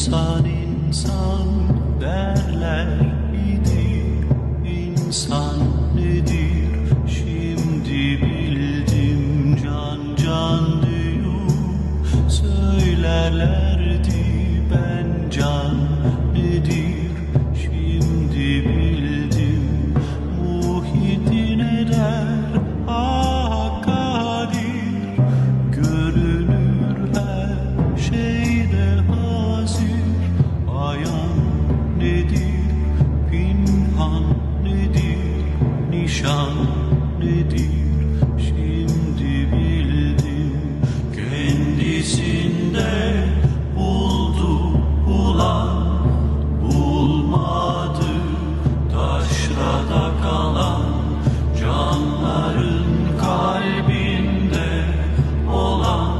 İnsan insan derler idi İnsan nedir? Şimdi bildim Can can diyor. Söylerlerdi Nişan nedir, şimdi bildim. Kendisinde buldu bulan Bulmadı. Taşrada kalan Canların kalbinde olan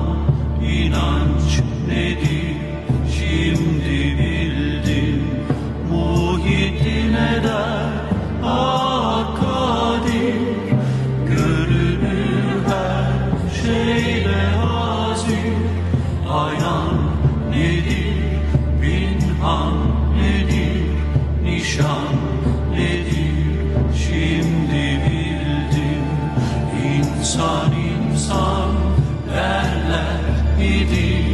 inanç nedir? Şimdi bildim muhitine der ah ayan nedir, pinhan nedir, nişan nedir, şimdi bildim. İnsan insan derler idi.